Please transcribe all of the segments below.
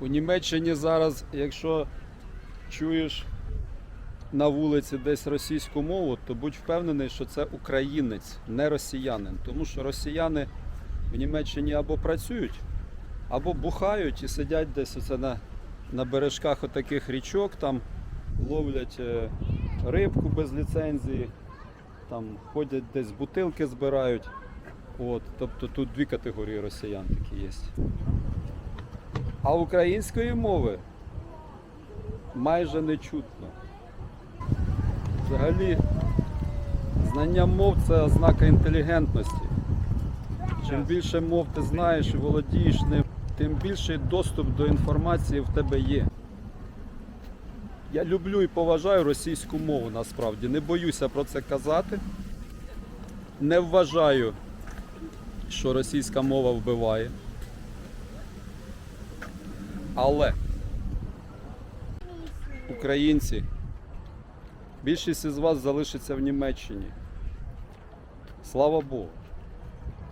У Німеччині зараз, якщо чуєш на вулиці десь російську мову, то будь впевнений, що це українець, не росіянин. Тому що росіяни в Німеччині або працюють, або бухають і сидять десь оце на, на бережках отаких річок, там ловлять е, рибку без ліцензії, там ходять десь бутилки збирають. От, тобто тут дві категорії росіян такі є. А української мови майже не чутно. Взагалі, знання мов це ознака інтелігентності. Чим більше мов ти знаєш і володієш ним, тим більший доступ до інформації в тебе є. Я люблю і поважаю російську мову насправді. Не боюся про це казати. Не вважаю, що російська мова вбиває. Але українці, більшість із вас залишиться в Німеччині. Слава Богу.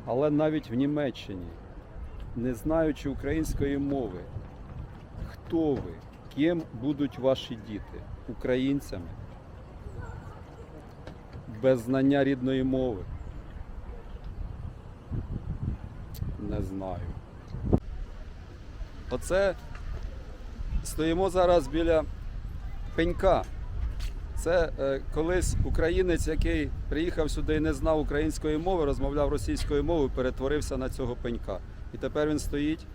Але навіть в Німеччині, не знаючи української мови, хто ви, ким будуть ваші діти? Українцями? Без знання рідної мови? Не знаю. Оце стоїмо зараз біля пенька. Це е, колись українець, який приїхав сюди і не знав української мови, розмовляв російською мовою, перетворився на цього пенька. І тепер він стоїть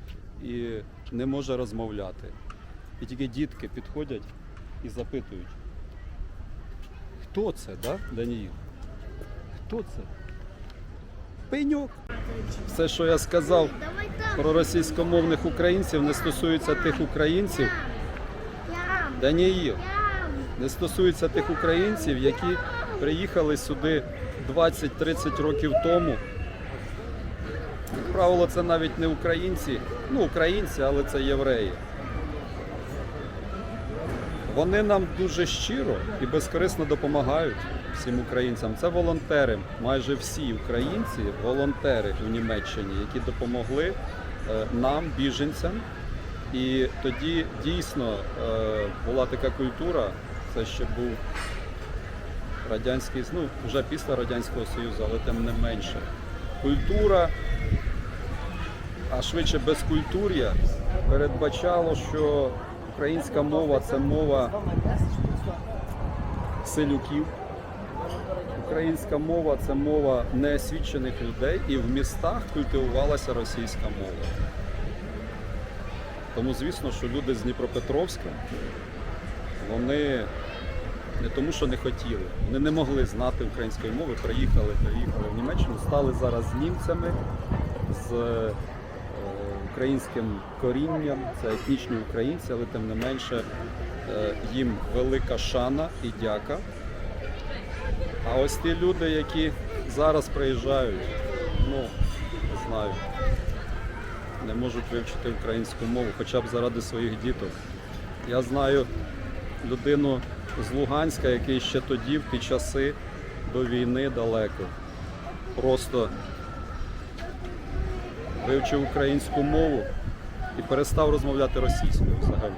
і не може розмовляти. І тільки дітки підходять і запитують. Хто це, да, Даніїл? Хто це? Пеньок. Все, що я сказав Давай там. про російськомовних українців, не стосується тих українців, Даніїл, не стосується тих українців, які приїхали сюди 20-30 років тому. Як правило, це навіть не українці, ну українці, але це євреї. Вони нам дуже щиро і безкорисно допомагають всім українцям. Це волонтери. Майже всі українці волонтери у Німеччині, які допомогли е, нам, біженцям. І тоді дійсно е, була така культура, це ще був радянський, ну вже після Радянського Союзу, але тим не менше. Культура, а швидше безкультур'я, передбачало, що українська мова це мова селюків. Українська мова це мова неосвічених людей, і в містах культивувалася російська мова. Тому, звісно, що люди з Дніпропетровська, вони не тому, що не хотіли, вони не могли знати української мови, приїхали, приїхали в Німеччину, стали зараз німцями з українським корінням, це етнічні українці, але тим не менше е, їм велика шана і дяка. А ось ті люди, які зараз приїжджають, ну, не знаю, не можуть вивчити українську мову, хоча б заради своїх діток. Я знаю людину з Луганська, який ще тоді, в ті часи до війни далеко, просто вивчив українську мову і перестав розмовляти російською взагалі.